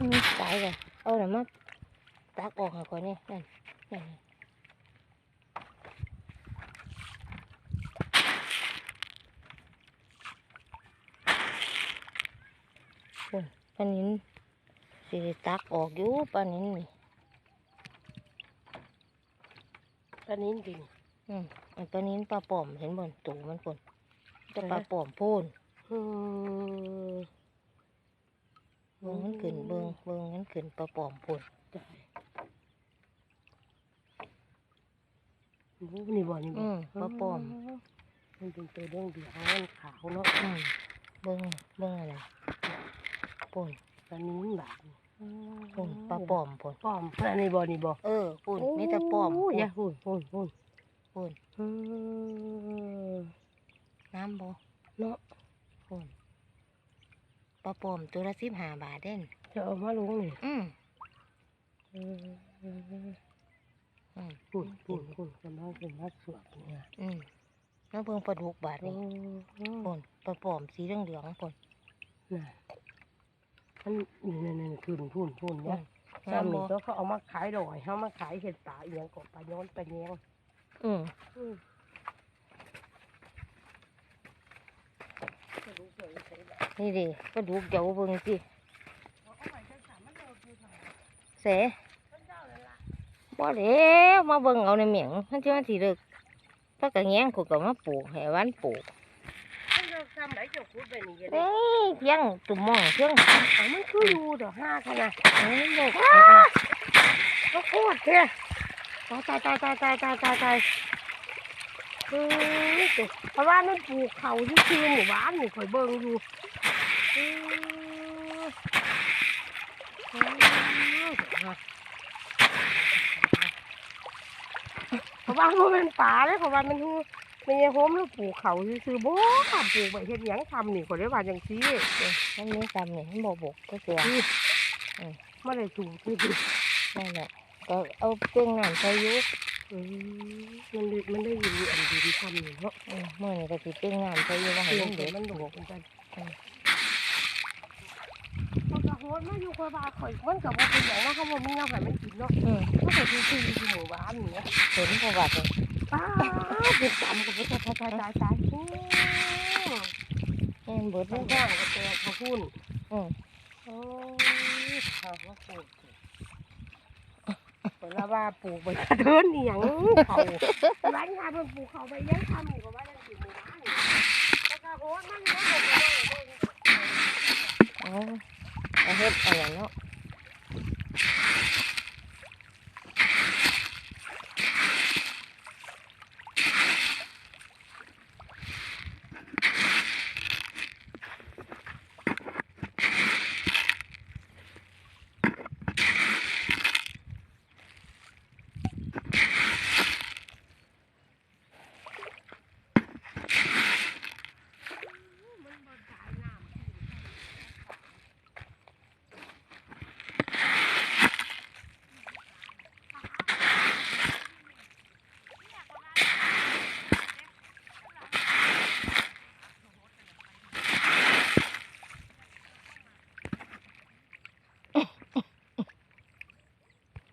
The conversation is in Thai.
อืมตายเลยเอาหน่ะมาตักออกให้ก่อนนี่นั่นนั่นโอ้ยปลานินสิได้ตักออกอยู่ปลานินนี่ปลานิ้นกินอืมอันปลานินปลาปอมเห็นบนตูมันคนแต่ปลาเออปอมโพูนอืม เบิ่งมันขึ้นเบิ่งเบิ่ง มันขึ้นปลาปอมโพูนได้โอ้นี่บ่นี่บ่อืมปลาปอม มันเป็นตัวเรื่องเดียวมันขาวเนาะอืมเบิ่งเบิ่งอะไรโพูนปลานิ้นบาดโพูนปลาปอมโพูนปอมอันนี้บ่นี่บ่เออโพูนมีแต่ปอมโอ้โพูยนอย่าหุ่นหุ่นหุ่นโพูนอืมน้ำบ่เนาะโพูนปลาปอมตัวละสิบห้าบาทเด่น จะเอามาลงนี่อืมอืมอืมอืมหุ่นหุ่นหุ่นกำลังเป็นมาสวดเนี่ยอืมแล้วเบิ่งปลาดุกบาทโอ้นี่โพูนปลาปอมสีเหลืองเหลืองๆโพูนน่ะมันนี่นี่ๆๆหุ่นหุ่นหุ่นอืเนี่ยมสามีงามบ่ก็เขาเอามาขายดอยเขามาขายเห็ดตาเอียงกบปลาย้อนปลาแยงอืมอืมจะรู้เผยใส่ได้นี่ดิปลาดุกเดี๋ยวเบิ่งสิ เอาไว้ใส่สามมันเอาคือสาม เสมันเจ้าเลยล่ะบ่แล้วมาเบิ่งเอาในเมียงมันสิมาสิเลิกถ้ากะแงงกูก็มาปลูกให้หวันปลูกมันจะทำไหนจะขุดไปนี่จะได้เอ้ยเพียงตุ่มหมองเพียงเอามันคืออยู่เดี๋ยวห้าขนาดเอ้ยลูกก็โคตรเท่ตายตายตายตายตายตายตายตายเฮ้ยเจ๋เพราะว่ามันปลูกเขาที่คืนหมู่บ้านนี่ข่อยเบิ่งอยู่ เออเออเพราะว่ามันเป็นป่าเลยเพราะว่ามันคือมันยังโฮมแล้วปลูกเขาที่คือๆบ่ค่ะปลูกไปเฮ็ดหยังทำนี่ข่อยได้ว่าจังซี่มันมีซ้ำนี่มันบ่บกก็เสือไม่ได้ถูกที่ดินั่นแหละก็เอาเป้งน้ำใส่อยุอืมมันได้มันได้อยู่อันดีที่ทำนี่เนาะเมื่อนี่ก็สิเป้งน้ำใส่อยุว่าให้เดี๋ยมันเด็วดมันโดดเหมือนกันมันก็โห ดมาอยู่คอยบาข่อยมันกับว่าเป็นอย่างนั้นเขาบอกมีเงาไข่มันกินเนาะอืมก็เคยซื้อที่หมู่บ้านนี่นะเห็นพอว่าเลยป้าเป็นจำกับตายตายตายตายโอ้แม่นเบิดเลเรื่อยงแรกก็เจอเขาพูดอืมโอ้ยเขาก็ปลูกเวลาว่าปลูกไปเดินเหนียงเขาร้านงานมันปลูกเขาไปยังทำอยู่กับว่ายังอยู่หมู่บ้านแล้วก็โหดมันเนาะเอาเอา เฮ็ดอะไรเนาะ